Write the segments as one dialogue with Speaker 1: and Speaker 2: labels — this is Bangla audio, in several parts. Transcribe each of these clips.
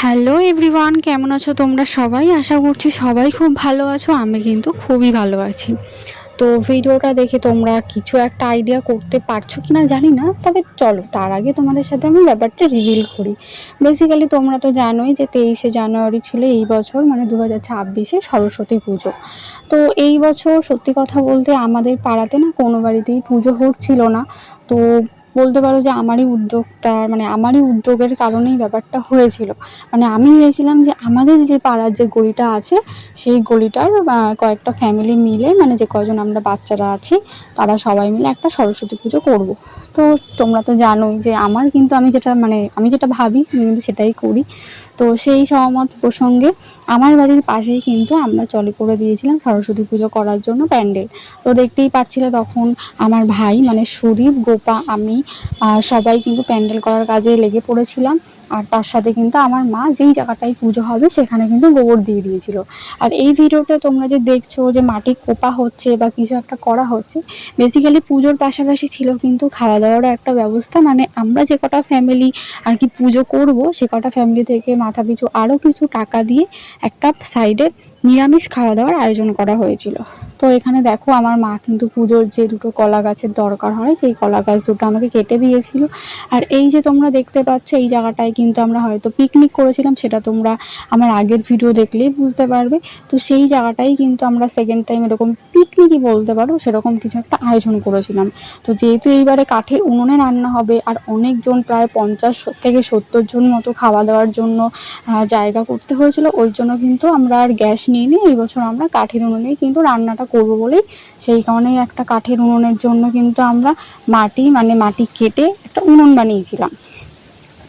Speaker 1: হ্যালো এভরিওয়ান কেমন আছো তোমরা সবাই? আশা করছি সবাই খুব ভালো আছো, আমি কিন্তু খুবই ভালো আছি। তো ভিডিওটা দেখে তোমরা কিছু একটা আইডিয়া করতে পারছ কি না জানি না, তবে চলো, তার আগে তোমাদের সাথে আমি ব্যাপারটা রিভিল করি। বেসিক্যালি তোমরা তো জানোই যে তেইশে জানুয়ারি ছিল এই বছর মানে দু হাজার ছাব্বিশে সরস্বতী পুজো। তো এই বছর সত্যি কথা বলতে আমাদের পাড়াতে না কোনো বাড়িতেই পুজো হচ্ছিল না। তো বলতে পারো যে আমারই উদ্যোগটা মানে আমারই উদ্যোগের কারণেই ব্যাপারটা হয়েছিল। মানে আমি ভেবেছিলাম যে আমাদের যে পাড়ার যে গলিটা আছে, সেই গলিটার কয়েকটা ফ্যামিলি মিলে মানে যে কজন আমরা বাচ্চারা আছি, তারা সবাই মিলে একটা সরস্বতী পুজো করব। তো তোমরা তো জানোই যে আমার কিন্তু আমি যেটা মানে আমি যেটা ভাবি, আমি কিন্তু সেটাই করি। তো সেই সহমত প্রসঙ্গে আমার বাড়ির পাশেই কিন্তু আমরা চলে করে দিয়েছিলাম সরস্বতী পুজো করার জন্য প্যান্ডেল। তো দেখতেই পাচ্ছিলে তখন আমার ভাই মানে সুদীপ, গোপা, আমি আহ, সবাই কিন্তু প্যান্ডেল করার কাজে লেগে পড়েছিলাম। আর তার সাথে কিন্তু আমার মা যেই জায়গাটায় পুজো হবে সেখানে কিন্তু গোবর দিয়ে দিয়েছিল। আর এই ভিডিওটা তোমরা যে দেখছ যে মাটি কোপা হচ্ছে বা কিছু একটা করা হচ্ছে বেসিক্যালি পুজোর পাশাপাশি ছিল কিন্তু খাওয়া দাওয়ারও একটা ব্যবস্থা। মানে আমরা যে কটা ফ্যামিলি আর কি পুজো করব, সে কটা ফ্যামিলি থেকে মাথা পিছু আরও কিছু টাকা দিয়ে একটা সাইডে নিরামিষ খাওয়া দাওয়ার আয়োজন করা হয়েছিল। তো এখানে দেখো আমার মা কিন্তু পুজোর যে দুটো কলা গাছের দরকার হয়, সেই কলা গাছ দুটো আমাকে কেটে দিয়েছিল। আর এই যে তোমরা দেখতে পাচ্ছ এই জায়গাটায় কিন্তু আমরা হয়তো পিকনিক করেছিলাম, সেটা তোমরা আমার আগের ভিডিও দেখলেই বুঝতে পারবে। তো সেই জায়গাটাই কিন্তু আমরা সেকেন্ড টাইম এরকম পিকনিকই বলতে পারো, সেরকম কিছু একটা আয়োজন করেছিলাম। তো যেহেতু এইবারে কাঠের উনুনে রান্না হবে, আর অনেকজন প্রায় পঞ্চাশ থেকে সত্তর জন মতো খাওয়া দাওয়ার জন্য জায়গা করতে হয়েছিল, ওই জন্য কিন্তু আমরা আর গ্যাস নিয়ে নিই। এই বছর আমরা কাঠের উনুনেই কিন্তু রান্নাটা করব বলেই, সেই কারণেই একটা কাঠের উনুনের জন্য কিন্তু আমরা মাটি মানে মাটি কেটে একটা উনুন বানিয়েছিলাম।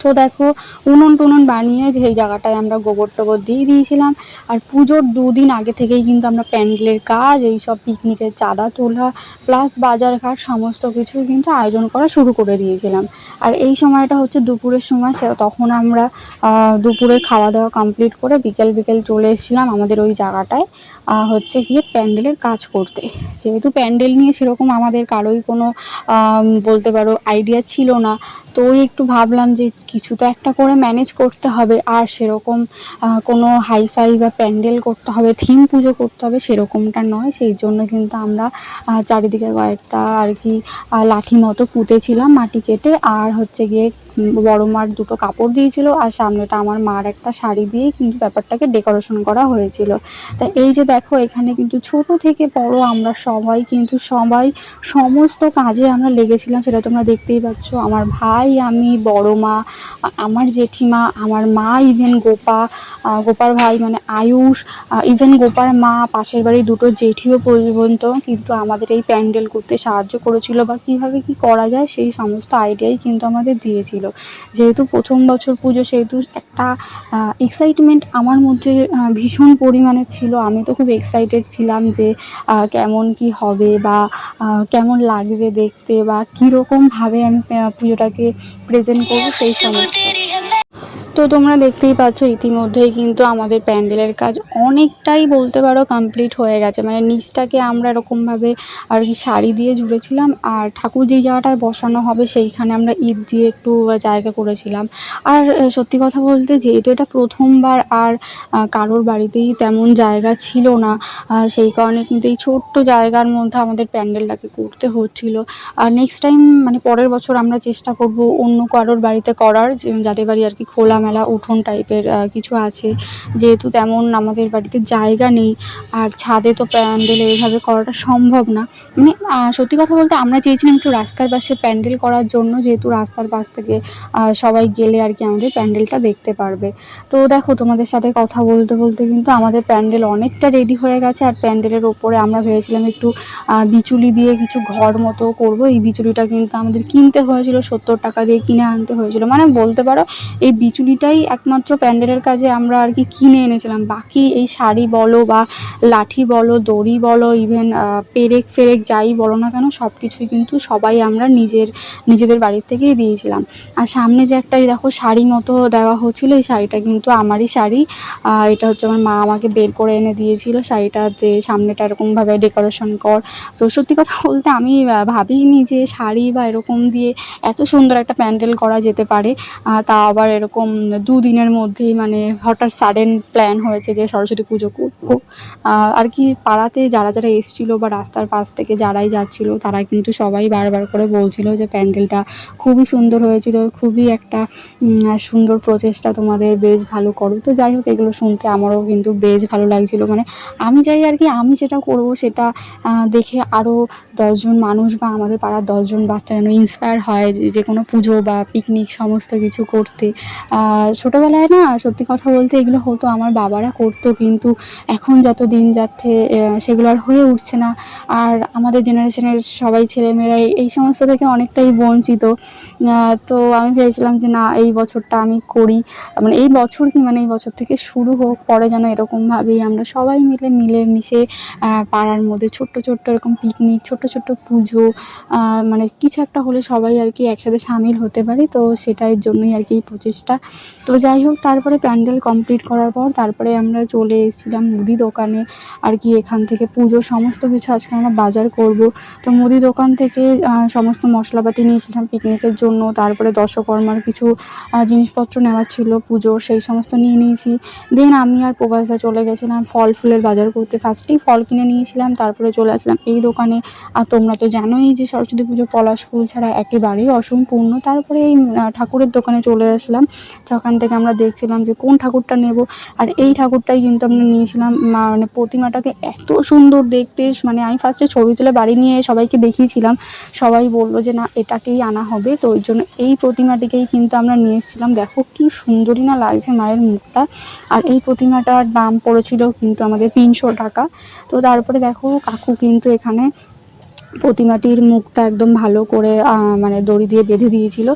Speaker 1: তো দেখো উনুন টুনুন বানিয়ে যেই জায়গাটায় আমরা গোবর টোবর দিয়ে দিয়েছিলাম। আর পুজোর দুদিন আগে থেকেই কিন্তু আমরা প্যান্ডেলের কাজ এই সব পিকনিকের চাঁদা তোলা প্লাস বাজার ঘাট সমস্ত কিছু কিন্তু আয়োজন করা শুরু করে দিয়েছিলাম। আর এই সময়টা হচ্ছে দুপুরের সময় সে তখন আমরা আহ, দুপুরে খাওয়া দাওয়া কমপ্লিট করে বিকেল বিকেল চলে এসেছিলাম আমাদের ওই জায়গাটায় হচ্ছে গিয়ে প্যান্ডেলের কাজ করতে। যেহেতু প্যান্ডেল নিয়ে সেরকম আমাদের কারোই কোনো বলতে পারো আইডিয়া ছিল না। তো ওই একটু ভাবলাম যে কিছু তো একটা করে ম্যানেজ করতে হবে, আর সেরকম কোনো হাইফাই বা প্যান্ডেল করতে হবে থিম পুজো করতে হবে সেরকমটা নয়। সেই জন্য কিন্তু আমরা চারিদিকে কয়েকটা আর কি লাঠি মতো পুঁতেছিলাম মাটি কেটে, আর হচ্ছে গিয়ে বড় মার দুটো কাপড় দিয়েছিল আর সামনেটা আমার মার একটা শাড়ি দিয়েই কিন্তু ব্যাপারটাকে ডেকোরেশন করা হয়েছিল। তা এই যে দেখো, এখানে কিন্তু ছোট থেকে বড় আমরা সবাই কিন্তু সবাই সমস্ত কাজে আমরা লেগেছিলাম, সেটা তোমরা দেখতেই পাচ্ছ। আমার ভাই, আমি, বড় মা, আমার জেঠিমা, আমার মা ইভেন গোপা গোপার ভাই মানে আয়ুষ ইভেন গোপার মা, পাশের বাড়ির দুটো জেঠিও পর্যন্ত কিন্তু আমাদের এই প্যান্ডেল করতে সাহায্য করেছিল বা কীভাবে কি করা যায় সেই সমস্ত আইডিয়াই কিন্তু আমাদের দিয়েছিল। যেহেতু প্রথম বছর পুজো, সেহেতু একটা এক্সাইটমেন্ট আমার মধ্যে ভীষণ পরিমাণে ছিল। আমি তো খুব এক্সাইটেড ছিলাম যে কেমন কি হবে বা কেমন লাগবে দেখতে বা কীরকমভাবে আমি পুজোটাকে প্রেজেন্ট করব সেই সমস্ত। তো তোমরা দেখতেই পাচ্ছ ইতিমধ্যেই কিন্তু আমাদের প্যান্ডেলের কাজ অনেকটাই বলতে পারো কমপ্লিট হয়ে গেছে। মানে নিচটাকে আমরা এরকমভাবে আর কি শাড়ি দিয়ে জুড়েছিলাম আর ঠাকুর যেই জায়গাটায় বসানো হবে সেইখানে আমরা ইট দিয়ে একটু জায়গা করেছিলাম। আর সত্যি কথা বলতে যেহেতু এটা প্রথমবার আর কারোর বাড়িতেই তেমন জায়গা ছিল না সেই কারণে কিন্তু এই ছোট্ট জায়গার মধ্যে আমাদের প্যান্ডেলটাকে করতে হচ্ছিল। আর নেক্সট টাইম মানে পরের বছর আমরা চেষ্টা করব অন্য কারোর বাড়িতে করার যাদের বাড়ি আর কি খোলামেলা উঠোন টাইপের কিছু আছে। যেহেতু তেমন আমাদের বাড়িতে জায়গা নেই, আর ছাদে তো প্যান্ডেল এইভাবে করাটা সম্ভব না। মানে সত্যি কথা বলতে আমরা চেয়েছিলাম একটু রাস্তার পাশে প্যান্ডেল করার জন্য, যেহেতু রাস্তার পাশ থেকে সবাই গেলে আর কি আমাদের প্যান্ডেলটা দেখতে পারবে। তো দেখো, তোমাদের সাথে কথা বলতে বলতে কিন্তু আমাদের প্যান্ডেল অনেকটা রেডি হয়ে গেছে, আর প্যান্ডেলের ওপরে আমরা ভেবেছিলাম একটু বিচুলি দিয়ে কিছু ঘর মতো করব। এই বিচুলিটা কিন্তু আমাদের কিনতে হয়েছিল, সত্তর টাকা দিয়ে কিনে আনতে হয়েছিল। মানে বলতে পারো, এই বিচুলিটাই একমাত্র প্যান্ডেলের কাজে আমরা আর কি কিনে এনেছিলাম। বাকি এই শাড়ি বলো বা লাঠি বলো, দড়ি বলো ইভেন পেরেক ফেরেক যাই বলো না কেন সব কিছুই কিন্তু সবাই আমরা নিজের, নিজেদের বাড়ির থেকেই দিয়েছিলাম। আর সামনে যে একটা দেখো শাড়ি মতো দেওয়া হচ্ছিল, এই শাড়িটা কিন্তু আমারই শাড়ি। এটা হচ্ছে আমার মা আমাকে বের করে এনে দিয়েছিল। শাড়িটা যে সামনেটা এরকমভাবে ডেকোরেশন কর। তো সত্যি কথা বলতে আমি ভাবিনি যে শাড়ি বা এরকম দিয়ে এত সুন্দর একটা প্যান্ডেল করা যেতে পারে। তা আবার এরকম দুদিনের মধ্যেই মানে হঠাৎ সাডেন প্ল্যান হয়েছে যে সরস্বতী পুজো করব। আর কি পাড়াতে যারা যারা এসছিলো বা রাস্তার পাশ থেকে যারাই যাচ্ছিল তারা কিন্তু সবাই বারবার করে বলছিল যে প্যান্ডেলটা খুবই সুন্দর হয়েছিল, খুবই একটা সুন্দর প্রচেষ্টা তোমাদের, বেশ ভালো করো। তো যাই হোক, এগুলো শুনতে আমারও কিন্তু বেশ ভালো লাগছিল। মানে আমি চাই আর কি, আমি যেটা করব সেটা দেখে আরও দশজন মানুষ বা আমাদের পাড়ার দশজন বাচ্চা যেন ইন্সপায়ার হয় যে কোনো পুজো বা পিকনিক সমস্ত কিছু করতে। ছোটোবেলায় না সত্যি কথা বলতে এগুলো হতো, আমার বাবারা করতো, কিন্তু এখন যত দিন যাচ্ছে সেগুলো আর হয়ে উঠছে না। আর আমাদের জেনারেশনের সবাই ছেলেমেয়েরা এই- সমস্ত থেকে অনেকটাই বঞ্চিত। তো আমি ভেবেছিলাম যে না, এই বছরটা আমি করি। মানে এই বছর কি মানে এই বছর থেকে শুরু হোক, পরে যেন এরকমভাবেই আমরা সবাই মিলে মিলে মিশে পাড়ার মধ্যে ছোট্ট ছোট্ট এরকম পিকনিক ছোট্ট ছোট্ট পুজো মানে কিছু একটা হলে সবাই আর কি একসাথে সামিল হতে পারি। তো সেটার জন্যই আর কি এই প্রচেষ্টা। তো যাই হোক, তারপরে প্যান্ডেল কমপ্লিট করার পর তারপরে আমরা চলে এসেছিলাম মুদি দোকানে। আর কি এখান থেকে পুজোর সমস্ত কিছু আজকে আমরা বাজার করব। তো মুদি দোকান থেকে সমস্ত মশলাপাতি নিয়েছিলাম পিকনিকের জন্য। তারপরে দশকর্মার কিছু জিনিসপত্র নেওয়ার ছিল পুজোর সেই সমস্ত নিয়ে নিয়েছি। দেন আমি আর প্রবাসদা চলে গেছিলাম ফল ফুলের বাজার করতে। ফার্স্টেই ফল কিনে নিয়েছিলাম, তারপরে চলে আসলাম এই দোকানে। আর তোমরা তো জানোই যে সরস্বতী পুজো পলাশ ফুল ছাড়া একেবারেই অসম্পূর্ণ। তারপরে এই ঠাকুরের দোকানে চলে আসলাম। সেখান থেকে আমরা দেখছিলাম যে কোন ঠাকুরটা নেব। আর এই ঠাকুরটাই কিন্তু আমরা নিয়েছিলাম মানে প্রতিমাটাকে এত সুন্দর দেখতে। মানে আমি ফার্স্টে ছবি তুলে বাড়ি নিয়ে সবাইকে দেখিয়েছিলাম। সবাই বলল যে, না, এটাকেই আনা হবে। তো ওই জন্য এই প্রতিমাটিকেই কিন্তু আমরা নিয়ে এসেছিলাম। দেখো কি সুন্দরই না লাগছে মায়ের মুখটা। আর এই প্রতিমাটার দাম পড়েছিল কিন্তু আমাদের তিনশো টাকা। তো তারপরে দেখো কাকু কিন্তু এখানে প্রতিমাটির মুখটা একদম ভালো করে মানে দড়ি দিয়ে বেঁধে দিয়েছিল।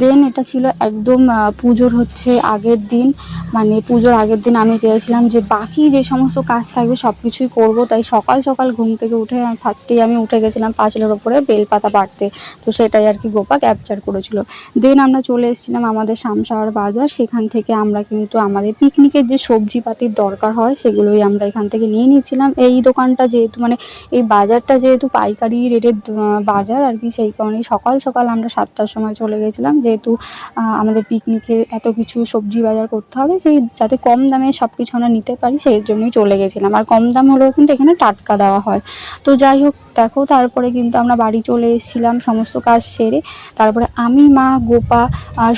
Speaker 1: দেন এটা ছিল একদম পুজোর হচ্ছে আগের দিন। মানে পুজোর আগের দিন আমি চেয়েছিলাম যে বাকি যে সমস্ত কাজ থাকবে সব কিছুই করব। তাই সকাল সকাল ঘুম থেকে উঠে ফার্স্টেই আমি উঠে গেছিলাম পাঁচলের ওপরে বেলপাতা বাড়তে। তো সেটাই আর কি গোপা ক্যাপচার করেছিল। দেন আমরা চলে এসেছিলাম আমাদের শামসাওয়ার বাজার। সেখান থেকে আমরা কিন্তু আমাদের পিকনিকের যে সবজিপাতির দরকার হয় সেগুলোই আমরা এখান থেকে নিয়ে নিয়েছিলাম। এই দোকানটা যেহেতু মানে এই বাজারটা যেহেতু পাইকারি রেটের বাজার আর কি সেই কারণে সকাল সকাল আমরা সাতটার সময় চলে গেছিলাম। যেহেতু আমাদের পিকনিকের এত কিছু সবজি বাজার করতে হবে, সেই যাতে কম দামে সব কিছু আমরা নিতে পারি, সেই জন্যই চলে গেছিলাম। আর কম দাম হলেও কিন্তু এখানে টাটকা দেওয়া হয়। তো যাই হোক, দেখো, তারপরে কিন্তু আমরা বাড়ি চলে এসেছিলাম, সমস্ত কাজ সেরে। তারপরে আমি, মা, গোপা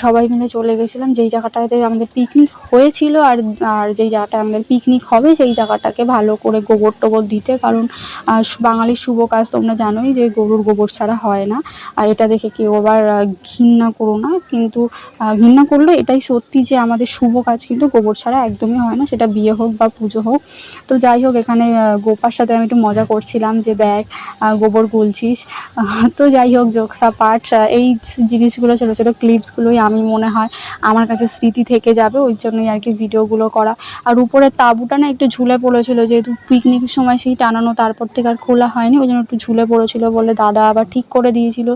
Speaker 1: সবাই মিলে চলে গেছিলাম। যেই জায়গাটাতে আমাদের পিকনিক হয়েছিল আর আর যেই জায়গাটা আমাদের পিকনিক হবে, সেই জায়গাটাকে ভালো করে গোবর টোবর দিতে। কারণ বাঙালির শুভ কাজ তোমরা জানোই যে গরুর গোবর ছাড়া হয় না। আর এটা দেখে কেউ আবার ঘৃণা করো না। কিন্তু ঘৃণা করলে এটাই সত্যি যে আমাদের শুভ কাজ কিন্তু গোবর ছাড়া একদমই হয় না। সেটা বিয়ে হোক বা পুজো হোক। তো যাই হোক, এখানে গোপার সাথে আমি একটু মজা করছিলাম যে দেখ গোবর গুলছিস। তো যাই হোক, জোকসা পাঠ এই জিনিসগুলো ছোটো ছোটো ক্লিপসগুলোই আমি মনে হয় আমার কাছে স্মৃতি থেকে যাবে। ওই জন্যই আর কি ভিডিওগুলো করা। আর উপরে তাঁবুটা না একটু ঝুলে পড়েছিল। যেহেতু পিকনিকের সময় সেই টানানো, তারপর থেকে আর খোলা হয়নি। ওই জন্য একটু ঝুলে পড়েছিল বলে দাদা আবার ঠিক করে দিয়েছিল।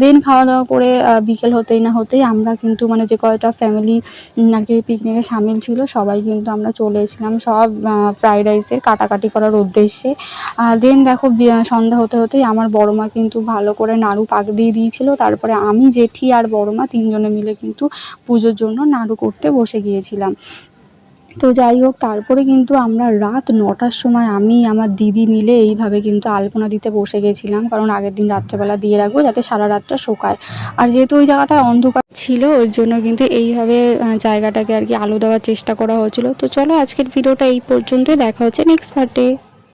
Speaker 1: দেন খাওয়া দাওয়া করে বিকেল হতেই না হতেই আমরা কিন্তু মানে যে কয়টা ফ্যামিলি আর কি পিকনিকে সামিল ছিল, সবাই কিন্তু আমরা চলে এসেছিলাম সব ফ্রাইড রাইসের কাটাকাটি করার উদ্দেশ্যে। দেন দেখো সন্ধ্যা হতে হতেই আমার বড় মা কিন্তু ভালো করে নাড়ু পাক দিয়ে দিয়েছিল। তারপরে আমি, জেঠি আর বড় মা তিনজনে মিলে কিন্তু পুজোর জন্য নাড়ু করতে বসে গিয়েছিলাম। তো যাই হোক, তারপরে কিন্তু আমরা রাত নটার সময় আমি, আমার দিদি মিলে এইভাবে কিন্তু আলপনা দিতে বসে গেছিলাম। কারণ আগের দিন রাত্রেবেলা দিয়ে রাখব যাতে সারা রাতটা শোকায়। আর যেহেতু ওই জায়গাটা অন্ধকার ছিল, ওই জন্য কিন্তু এইভাবে জায়গাটাকে আর কি আলো দেওয়ার চেষ্টা করা হয়েছিল। তো চলো আজকের ভিডিওটা এই পর্যন্তই। দেখা হচ্ছে নেক্সট পার্টে